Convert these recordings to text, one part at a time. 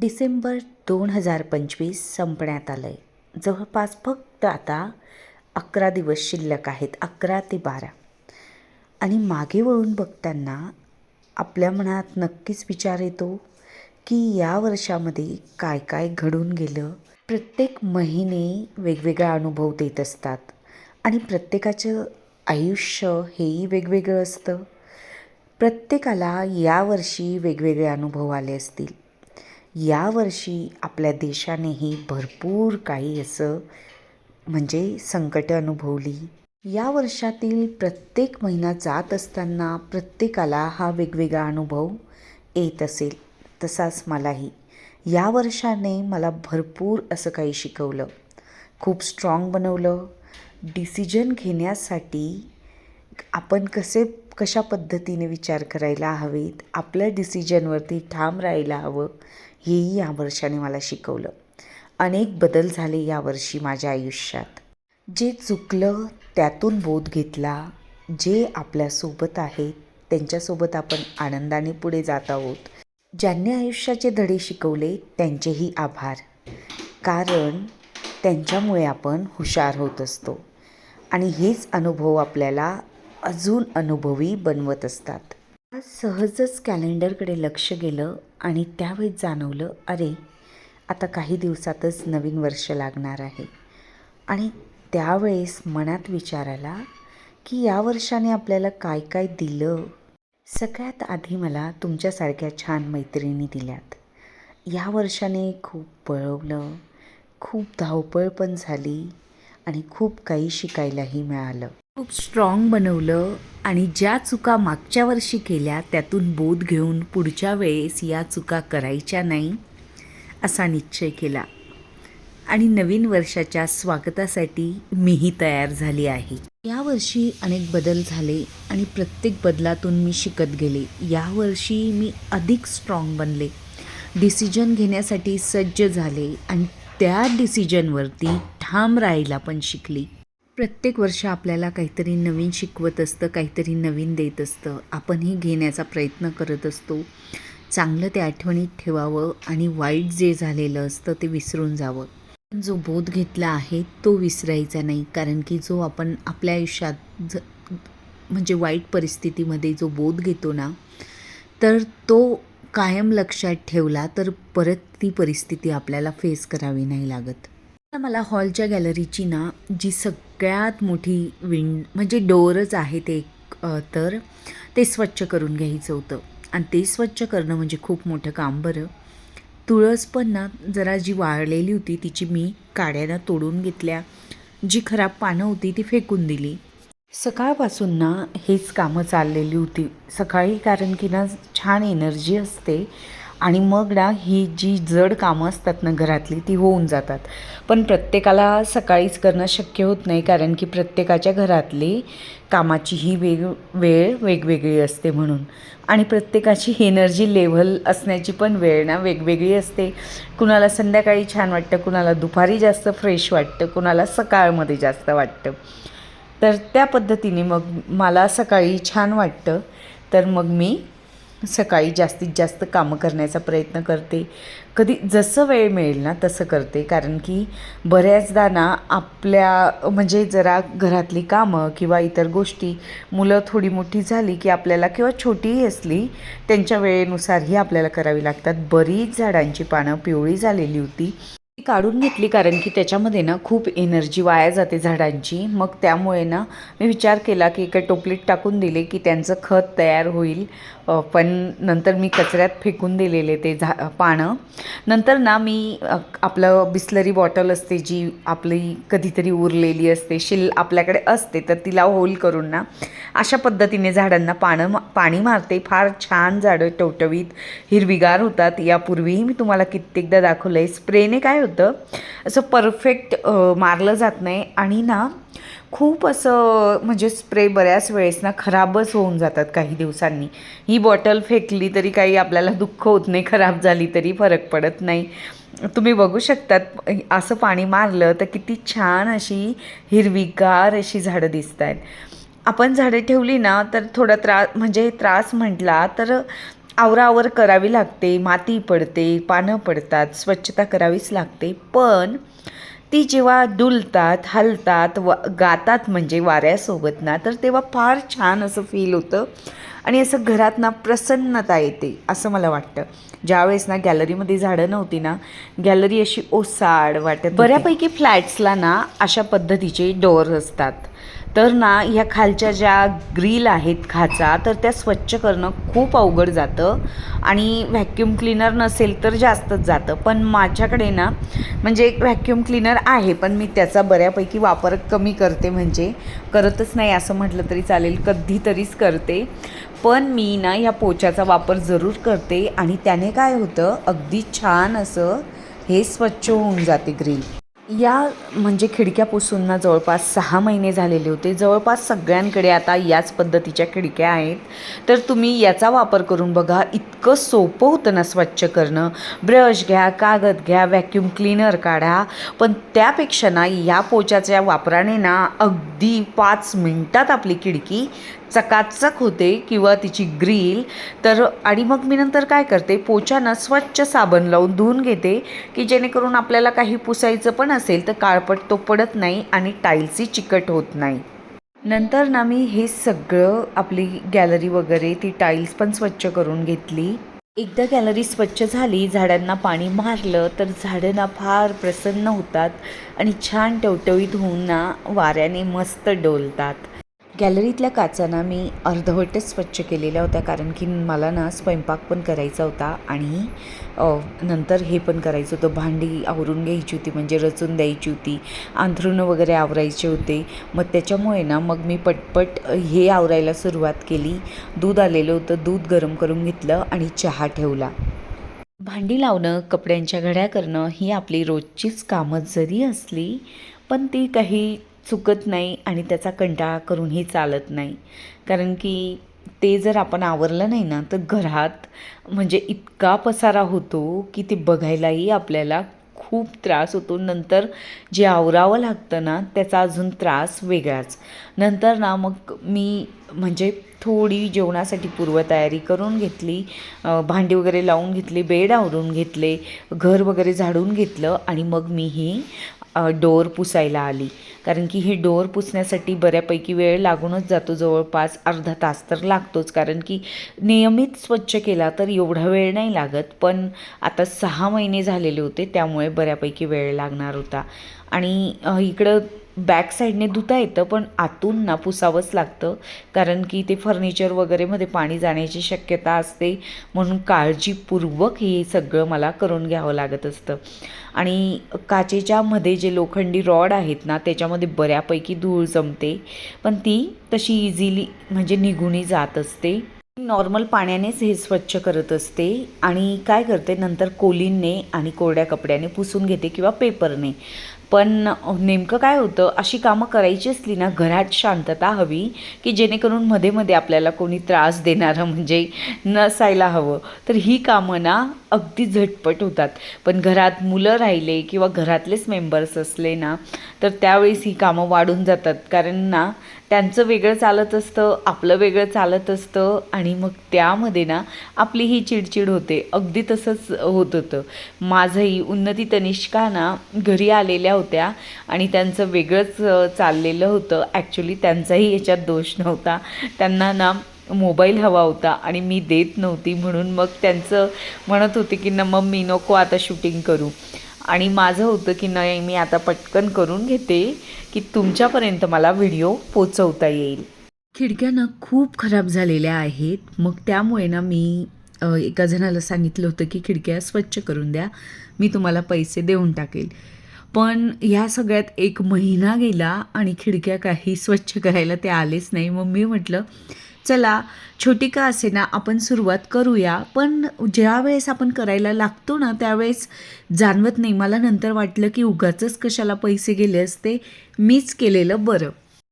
डिसेंबर दोन हजार पंचवीस संपण्यात आलं आहे जवळपास फक्त आता अकरा दिवस शिल्लक आहेत अकरा ते बारा. आणि मागे वळून बघताना आपल्या मनात नक्कीच विचार येतो की या वर्षामध्ये काय काय घडून गेलं. प्रत्येक महिने वेगवेगळा अनुभव देत असतात आणि प्रत्येकाचं आयुष्य हेही वेगवेगळं असतं. प्रत्येकाला यावर्षी वेगवेगळे अनुभव आले असतील. यावर्षी आपल्या देशानेही भरपूर काही असं म्हणजे संकटं अनुभवली. या वर्षातील प्रत्येक महिना जात असताना प्रत्येकाला हा वेगवेगळा अनुभव येत असेल तसाच मलाही. या वर्षाने मला भरपूर असं काही शिकवलं. खूप स्ट्रॉंग बनवलं. डिसिजन घेण्यासाठी आपण कसे कशा पद्धतीने विचार करायला हवेत आपल्या डिसिजनवरती ठाम राहायला हवं हेही या वर्षाने मला शिकवलं. अनेक बदल झाले यावर्षी माझ्या आयुष्यात. जे चुकलं त्यातून बोध घेतला जे आपल्यासोबत आहेत त्यांच्यासोबत आपण आनंदाने पुढे जात आहोत. ज्यांनी आयुष्याचे धडे शिकवले त्यांचेही आभार. कारण त्यांच्यामुळे आपण हुशार होत असतो. आणि हेच अनुभव आपल्याला अजून अनुभवी बनवत असतात. आज सहजच कॅलेंडरकडे लक्ष गेलं आणि त्यावेळी जाणवलं अरे आता काही दिवसातच नवीन वर्ष लागणार आहे. आणि त्यावेळेस मनात विचार आला की या वर्षाने आपल्याला काय काय दिलं? सगळ्यात आधी मला तुमच्यासारख्या छान मैत्रिणी दिल्यात. या वर्षाने खूप पळवलं खूप धावपळ पण झाली आणि खूप काही शिकायलाही मिळालं. खूप स्ट्रॉंग बनवलं आणि ज्या चुका मागच्या वर्षी केल्या त्यातून बोध घेऊन पुढच्या वेळेस या चुका करायच्या नाही असा निश्चय केला. आणि नवीन वर्षाच्या स्वागतासाठी मीही तयार झाली आहे. यावर्षी अनेक बदल झाले आणि प्रत्येक बदलातून मी शिकत गेले. यावर्षी मी अधिक स्ट्रॉंग बनले. डिसिजन घेण्यासाठी सज्ज झाले आणि त्या डिसिजनवरती ठाम राहायला पण शिकली. प्रत्येक वर्ष आपल्याला काहीतरी नवीन शिकवत असतं काहीतरी नवीन देत असतं. आपणही घेण्याचा प्रयत्न करत असतो. चांगलं ते आठवणीत ठेवावं आणि वाईट जे झालेलं असतं ते विसरून जावं. जो बोध घेतला आहे तो विसरायचा नाही कारण की जो आपण आपल्या आयुष्यात ज म्हणजे वाईट परिस्थितीमध्ये जो बोध घेतो ना तर तो कायम लक्षात ठेवला तर परत ती परिस्थिती आपल्याला फेस करावी नाही लागत. मला हॉलच्या गॅलरीची ना जी सग सगळ्यात मोठी विंड म्हणजे डोअरच आहे ते एक, तर ते स्वच्छ करून घ्यायचं होतं. आणि ते स्वच्छ करणं म्हणजे खूप मोठं काम बरं. तुळस पण ना जरा जी वाळलेली होती तिची मी काड्यानं तोडून घेतल्या. जी खराब पानं होती ती फेकून दिली. सकाळपासून ना हेच कामं चाललेली होती. सकाळी कारण की ना छान एनर्जी असते. आणि मग ना ही जी जड कामं असतात ना घरातली ती होऊन जातात. पण प्रत्येकाला सकाळीच करणं शक्य होत नाही कारण की प्रत्येकाच्या घरातली कामाची ही वेग वेळ वेगवेगळी असते म्हणून. आणि प्रत्येकाची एनर्जी लेव्हल असण्याची पण वेळ ना वेगवेगळी असते. कुणाला संध्याकाळी छान वाटतं कुणाला दुपारी जास्त फ्रेश वाटतं कुणाला सकाळमध्ये जास्त वाटतं. तर त्या पद्धतीने मग मला सकाळी छान वाटतं. तर मग मी सकाळी जास्तीत जास्त कामं करण्याचा प्रयत्न करते. कधी जसं वेळ मिळेल ना तसं करते. कारण की बऱ्याचदा ना आपल्या म्हणजे जरा घरातली कामं किंवा इतर गोष्टी मुलं थोडी मोठी झाली की आपल्याला किंवा छोटीही असली त्यांच्या वेळेनुसारही आपल्याला करावी लागतात. बरीच झाडांची पानं पिवळी झालेली होती. ती काढून घेतली कारण की त्याच्यामध्ये ना खूप एनर्जी वाया जाते झाडांची. मग त्यामुळे ना मी विचार केला की एका टोपलीत टाकून दिले की त्यांचं खत तयार होईल. पण नंतर मी कचऱ्यात फेकून दिलेले ते झा पानं. नंतर ना मी आपलं बिस्लरी बॉटल असते जी आपली कधीतरी उरलेली असते शिल आपल्याकडे असते तर तिला होल करून ना अशा पद्धतीने झाडांना पानं मा- पाणी मारते. फार छान झाडं टवटवीत हिरवीगार होतात. यापूर्वीही मी तुम्हाला कित्येकदा दाखवलं आहे स्प्रेने काय होतं. असं परफेक्ट मारलं जात नाही. आणि ना खूप असं म्हणजे स्प्रे बऱ्याच वेळेस ना खराबच होऊन जातात काही दिवसांनी. ही बॉटल फेकली तरी काही आपल्याला दुःख होत नाही खराब झाली तरी फरक पडत नाही. तुम्ही बघू शकतात असं पाणी मारलं तर किती छान अशी हिरवीगार अशी झाडं दिसत आहेत आपण झाडे ठेवली ना तर थोडा त्रास म्हणजे त्रास म्हटला तर आवरावर करावी लागते माती पडते पानं पडतात स्वच्छता करावीच लागते. पण ती जेव्हा डुलतात हलतात व गातात म्हणजे वाऱ्यासोबत ना तर तेव्हा फार छान असं फील होतं आणि असं घरात ना प्रसन्नता येते असं मला वाटतं. ज्यावेळेस ना गॅलरीमध्ये झाडं नव्हती ना गॅलरी अशी ओसाड वाटत बऱ्यापैकी फ्लॅट्सला ना अशा पद्धतीचे डोअर असतात. तर ना ह्या खालच्या ज्या ग्रिल आहेत खाचा तर त्या स्वच्छ करणं खूप अवघड जातं. आणि व्हॅक्यूम क्लीनर नसेल तर जास्तच जातं. पण माझ्याकडे ना म्हणजे एक व्हॅक्यूम क्लीनर आहे पण मी त्याचा बऱ्यापैकी वापर कमी करते म्हणजे. करतच नाही असं म्हटलं तरी चालेल कधीतरीच करते. पण मी ना ह्या पोचाचा वापर जरूर करते. आणि त्याने काय होतं अगदी छान असं हे स्वच्छ होऊन जाते ग्रिल. या म्हणजे खिडक्या पुसूंना जवळपास सहा महिने झालेले होते. जवळपास सगळ्यांकडे आता याच पद्धतीच्या खिडक्या आहेत. तर तुम्ही याचा वापर करून बघा इतकं सोपं होतं ना स्वच्छ करणं. ब्रश घ्या कागद घ्या व्हॅक्यूम क्लीनर काढा. पण त्यापेक्षा ना या पोचाच्या वापराने ना अगदी पाच मिनटात आपली खिडकी चकाचक होते किंवा तिची ग्रील. तर आणि मग मी नंतर काय करते पोछानं स्वच्छ साबण लावून धुवून घेते की जेणेकरून आपल्याला काही पुसायचं पण असेल तर काळपट तो पडत नाही आणि टाईल्सही चिकट होत नाही. नंतर ना मी हे सगळं आपली गॅलरी वगैरे ती टाईल्स पण स्वच्छ करून घेतली. एकदा गॅलरी स्वच्छ झाली झाडांना पाणी मारलं तर झाडं ना फार प्रसन्न होतात आणि छान टवटवीत होऊन ना वाऱ्याने मस्त डोलतात. गॅलरीतल्या काचांना मी अर्धवटच स्वच्छ केलेल्या होत्या कारण की मला ना स्वयंपाक पण करायचा होता आणि नंतर हे पण करायचं होतं. भांडी आवरून घ्यायची होती म्हणजे रचून द्यायची होती. अंथरुणं वगैरे आवरायचे होते. मग त्याच्यामुळे ना मग मी पटपट हे आवरायला सुरुवात केली. दूध आलेलं होतं दूध गरम करून घेतलं आणि चहा ठेवला. भांडी लावणं कपड्यांच्या घड्या करणं ही आपली रोजचीच कामं जरी असली पण ती काही चुकत नाही आणि त्याचा कंटाळा करूनही चालत नाही. कारण की ते जर आपण आवरलं नाही ना तर घरात म्हणजे इतका पसारा होतो की ते बघायलाही आपल्याला खूप त्रास होतो. नंतर जे आवरावं लागतं ना त्याचा अजून त्रास वेगळाच. नंतर ना मग मी म्हणजे थोडी जेवणासाठी पूर्वतयारी करून घेतली भांडी वगैरे लावून घेतली बेड आवरून घेतले घर वगैरे झाडून घेतलं आणि मग मी ही डोअर पुसायला आली. कारण की हे डोअर पुसण्यासाठी बऱ्यापैकी वेळ लागूनच जातो. जवळपास अर्धा तास तर लागतोच. कारण की नियमित स्वच्छ केला तर एवढा वेळ नाही लागत. पण आता सहा महिने झालेले होते त्यामुळे बऱ्यापैकी वेळ लागणार होता. आणि इकडं बॅक साईडने धुता येतं पण आतून ना पुसावंच लागतं. कारण की ते फर्निचर वगैरेमध्ये पाणी जाण्याची शक्यता असते. म्हणून काळजीपूर्वक हे सगळं मला करून घ्यावं लागत असतं. आणि काचेच्यामध्ये जे लोखंडी रॉड आहेत ना त्याच्यामध्ये बऱ्यापैकी धूळ जमते. पण ती तशी इझिली म्हणजे निघूनही जात असते. नॉर्मल पाण्यानेच हे स्वच्छ करत असते. आणि काय करते? नंतर कोलीनने आणि कोरड्या कपड्याने पुसून घेते किंवा पेपरने पण नेमकं काय होतं अशी कामं करायची असली ना घरात शांतता हवी की जेणेकरून मध्ये मध्ये आपल्याला कोणी त्रास देणारं म्हणजे नसायला हवं. तर ही कामं ना अगदी झटपट होतात. पण घरात मुलं राहिले किंवा घरातलेच मेंबर्स असले ना तर त्यावेळेस ही कामं वाढून जातात. कारण ना त्यांचं वेगळं चालत असतं आपलं वेगळं चालत असतं आणि मग त्यामध्ये ना आपली ही चिडचिड होते. अगदी तसंच होत होतं. माझंही उन्नती तनिष्का ना घरी आलेल्या होत्या आणि त्यांचं वेगळंच चाललेलं होतं. ॲक्च्युली त्यांचाही याच्यात दोष नव्हता. त्यांना ना मोबाईल हवा होता आणि मी देत नव्हती म्हणून मग त्यांचं म्हणत होते की ना मग मी नको आता शूटिंग करू. आणि माझं होतं की नाही मी आता पटकन करून घेते की तुमच्यापर्यंत मला व्हिडिओ पोचवता येईल. खिडक्या ना खूप खराब झालेल्या आहेत. मग त्यामुळे ना मी एका जणाला सांगितलं होतं की खिडक्या स्वच्छ करून द्या. मी तुम्हाला पैसे देऊन टाकेल. पण ह्या सगळ्यात एक महिना गेला आणि खिडक्या काही स्वच्छ करायला ते आलेच नाही. मग मी म्हटलं चला छोटी का असे ना आपण सुरुवात करूया. पण ज्या वेळेस आपण करायला लागतो ना त्यावेळेस जाणवत नाही. मला नंतर वाटलं की उगाचंच कशाला पैसे गेले असते. मीच केलेलं बरं.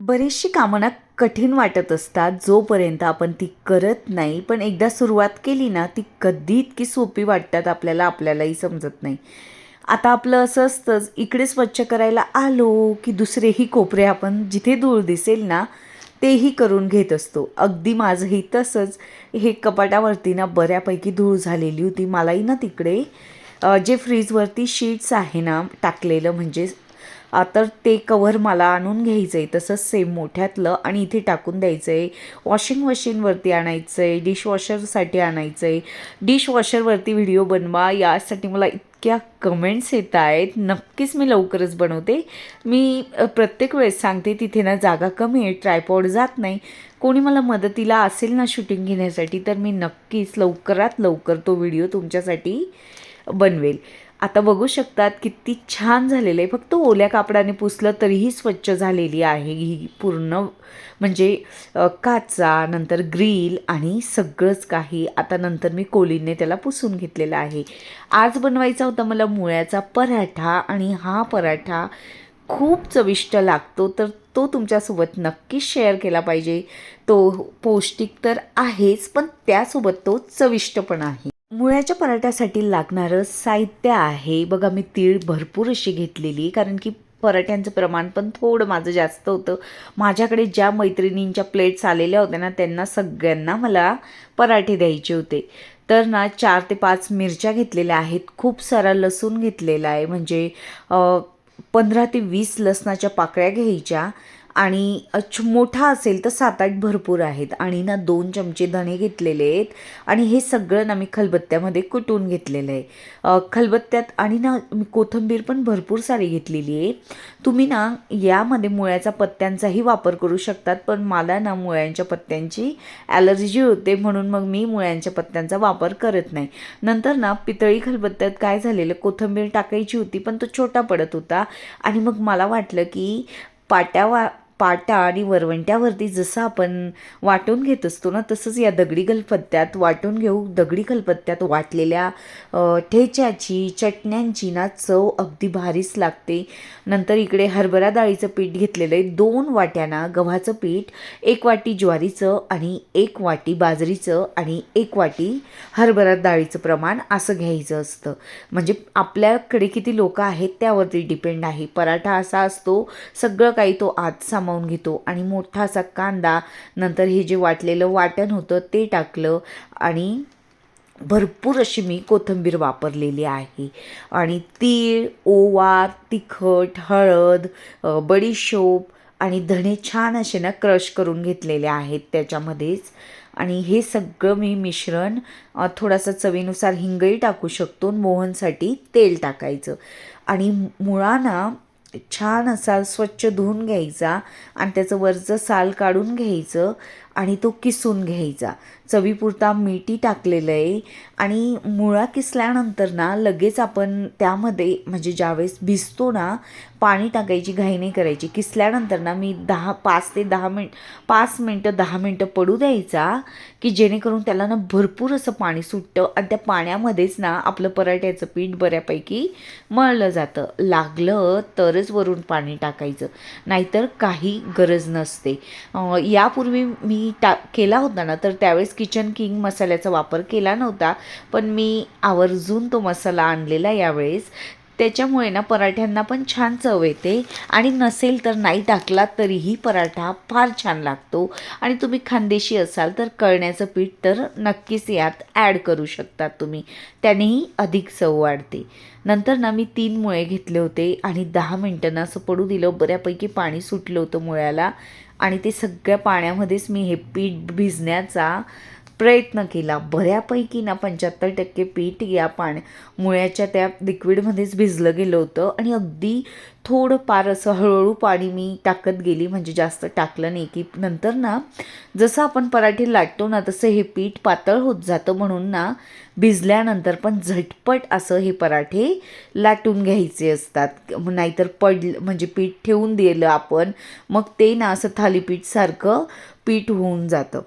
बरीचशी कामं ना कठीण वाटत असतात. जोपर्यंत आपण ती करत नाही पण एकदा सुरुवात केली ना ती कधी इतकी सोपी वाटतात आपल्याला आपल्यालाही समजत नाही. आता आपलं असं असतंच इकडे स्वच्छ करायला आलो की दुसरेही कोपरे आपण जिथे धूळ दिसेल ना तेही करून घेत असतो. अगदी माझंही तसंच. हे कपाटावरती ना बऱ्यापैकी धूळ झालेली होती. मलाही ना तिकडे जे फ्रीजवरती शीट्स आहे ना टाकलेलं म्हणजे तर ते कवर मला आणून घ्यायचं आहे तसंच सेम मोठ्यातलं आणि इथे टाकून द्यायचं आहे वॉशिंग मशीनवरती आणायचं आहे डिशवॉशरसाठी आणायचं आहे डिशवॉशरवरती व्हिडिओ बनवा यासाठी मला इतक्या कमेंट्स येत आहेत. नक्कीच मी लवकरच बनवते. मी प्रत्येक वेळेस सांगते तिथे ना जागा कमी आहे ट्रायपॉड जात नाही. कोणी मला मदतीला असेल ना शूटिंग घेण्यासाठी तर मी नक्कीच लवकरात लवकर तो व्हिडिओ तुमच्यासाठी बनवेल. आता बघू शकतात किती छान झालेलं आहे. फक्त ओल्या कापडाने पुसलं तरीही स्वच्छ झालेली आहे. ही पूर्ण म्हणजे काचा नंतर ग्रील आणि सगळंच काही आता नंतर मी कोलीने त्याला पुसून घेतलेलं आहे. आज बनवायचा होता मला मुळ्याचा पराठा आणि हा पराठा खूप चविष्ट लागतो. तर तो तुमच्यासोबत नक्कीच शेअर केला पाहिजे. तो पौष्टिक तर आहेच पण त्यासोबत तो चविष्ट पण आहे. मुळ्याच्या पराठ्यासाठी लागणारं साहित्य आहे. बघा मी तीळ भरपूर अशी घेतलेली कारण की पराठ्यांचं प्रमाण पण थोडं माझं जास्त होतं. माझ्याकडे ज्या मैत्रिणींच्या प्लेट्स आलेल्या होत्या ना त्यांना सगळ्यांना मला पराठे द्यायचे होते. तर ना चार ते पाच मिरच्या घेतलेल्या आहेत. खूप सारा लसूण घेतलेला आहे. म्हणजे पंधरा ते वीस लसणाच्या पाकळ्या घ्यायच्या. आणि छ- मोठा असेल तर सात आठ भरपूर आहेत. आणि ना दोन चमचे धणे घेतलेले आहेत. आणि हे सगळं ना मी खलबत्त्यामध्ये कुटून घेतलेलं आहे. खलबत्त्यात आणि ना मी कोथिंबीर पण भरपूर सारी घेतलेली आहे. तुम्ही ना यामध्ये मुळ्याचा पत्त्यांचाही वापर करू शकतात पण मला ना मुळ्यांच्या पत्त्यांची ॲलर्जी होते म्हणून मग मी मुळ्यांच्या पत्त्यांचा वापर करत नाही. नंतर ना पितळी खलबत्त्यात काय झालेलं कोथिंबीर टाकायची होती पण तो छोटा पडत होता. आणि मग मला वाटलं की पाट्या वा पाटा आणि वरवंट्यावरती जसं आपण वाटून घेत असतो ना तसंच या दगडी गलपत्त्यात वाटून घेऊ दगडी गलपत्त्यात वाटलेल्या ठेच्याची चटण्यांची ना चव अगदी भारीच लागते. नंतर इकडे हरभरा डाळीचं पीठ घेतलेलं आहे. दोन वाट्याना गव्हाचं पीठ एक वाटी ज्वारीचं आणि एक वाटी बाजरीचं आणि एक वाटी हरभरा डाळीचं प्रमाण असं घ्यायचं असतं. म्हणजे आपल्याकडे किती लोक आहेत त्यावरती डिपेंड आहे. पराठा असा असतो सगळं काही तो आत सामावून घेतो. आणि मोठा असा कांदा नंतर हे जे वाटलेलं वाटण होतं ते टाकलं. आणि भरपूर अशी मी कोथिंबीर वापरलेली आहे. आणि तीळ ओवा तिखट हळद बडीशोप आणि धणे छान असे ना क्रश करून घेतलेले आहेत त्याच्यामध्येच. आणि हे सगळं मी मिश्रण थोडासा चवीनुसार हिंगही टाकू शकतो मोहनसाठी तेल टाकायचं. आणि मुळा ना छान असा स्वच्छ धुवून घ्यायचा आणि त्याचं वरचं साल काढून घ्यायचं. आणि तो किसून घ्यायचा. चवीपुरता मिठी टाकलेलं आहे आणि मुळा किसल्यानंतर ना लगेच आपण त्यामध्ये म्हणजे ज्यावेळेस भिजतो ना पाणी टाकायची घाई नाही करायची. किसल्यानंतर ना मी दहा पाच ते दहा मिनट पाच मिनटं दहा मिनटं पडू द्यायचा की जेणेकरून त्याला ना भरपूर असं पाणी सुटतं आणि त्या पाण्यामध्येच ना आपलं पराठ्याचं पीठ बऱ्यापैकी मळलं जातं. लागलं तरच वरून पाणी टाकायचं. नाहीतर काही गरज नसते. यापूर्वी मी टा केला होता ना तर त्यावेळेस किचन किंग मसाल्याचा वापर केला नव्हता. पण मी आवर्जून तो मसाला आणलेला यावेळेस. त्याच्यामुळे ना पराठ्यांना पण छान चव येते. आणि नसेल तर नाही टाकला तरीही पराठा फार छान लागतो. आणि तुम्ही खानदेशी असाल तर कळण्याचं पीठ तर नक्कीच यात ॲड करू शकता तुम्ही. त्यानेही अधिक चव वाढते. नंतर ना मी तीन मुळे घेतले होते आणि दहा मिनटांना असं पडू दिलं. बऱ्यापैकी पाणी सुटलं होतं मुळ्याला आणि ते सगळ्या पाण्यामध्येच मी हे पीठ भिजण्याचा प्रयत्न केला. बऱ्यापैकी ना पंच्याहत्तर टक्के पीठ या पाण मुळ्याच्या त्या लिक्विडमध्येच भिजलं गेलं होतं. आणि अगदी थोडं पार असं हळूहळू पाणी मी टाकत गेली. म्हणजे जास्त टाकलं नाही की नंतर ना जसं आपण पराठे लाटतो ना तसं हे पीठ पातळ होत जातं. म्हणून ना भिजल्यानंतर पण झटपट असं हे पराठे लाटून घ्यायचे असतात. नाहीतर पड म्हणजे पीठ ठेवून दिलं आपण मग ते ना असं थालीपीठसारखं पीठ होऊन जातं.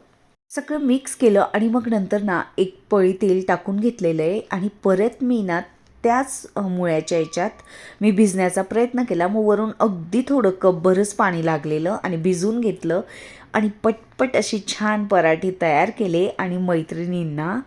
सगळं मिक्स केलं आणि मग नंतर ना एक पळी तेल टाकून घेतलेलं आहे आणि परत मी ना त्याच मुळ्याच्या याच्यात मी भिजण्याचा प्रयत्न केला. मग वरून अगदी थोडं कपभरच पाणी लागलेलं आणि भिजून घेतलं आणि पटपट अशी छान पराठे तयार केले आणि मैत्रिणींना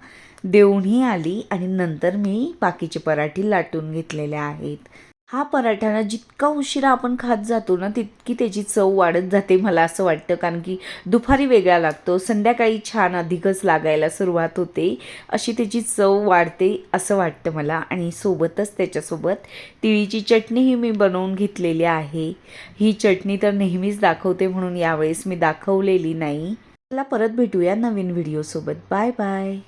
देऊनही आली आणि नंतर मी बाकीचे पराठे लाटून घेतलेले आहेत. हा पराठा ना जितका उशिरा आपण खात जातो ना तितकी त्याची चव वाढत जाते मला असं वाटतं. कारण की दुपारी वेगळा लागतो संध्याकाळी छान अधिकच लागायला सुरुवात होते. अशी त्याची चव वाढते असं वाटतं मला. आणि सोबतच त्याच्यासोबत तिळीची चटणीही मी बनवून घेतलेली आहे. ही चटणी तर नेहमीच दाखवते म्हणून यावेळेस मी दाखवलेली नाही. चला परत भेटूया नवीन व्हिडिओसोबत. Bye bye.